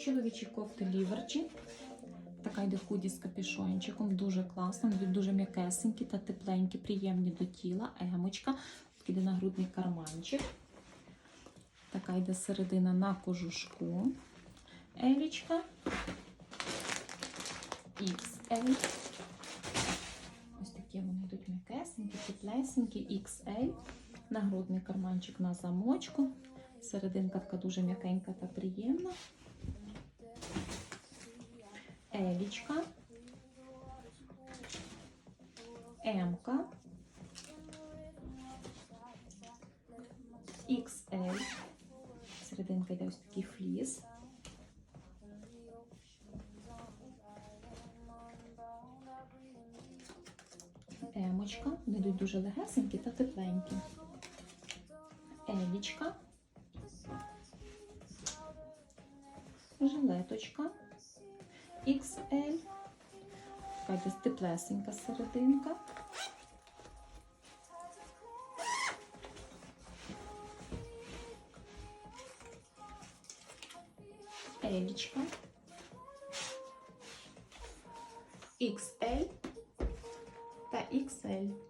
Чоловічі кофти ліверчі. Така йде худі з капюшончиком, дуже класно, вони дуже м'якесенькі та тепленькі, приємні до тіла. Емочка, такий йде нагрудний карманчик. Така йде середина на кожушку. Елічка. XL. Ось такі вони йдуть м'якесенькі, теплесенькі, XL. Нагрудний карманчик на замочку. Серединка така дуже м'якенька та приємна. Елічка. Емка. XL. Серединка йде ось такий фліс. Емочка. Вони йдуть дуже легесенькі та тепленькі. Елічка. Жилеточка. XL. Така теплесенька серединка. Елічка. XL та XL.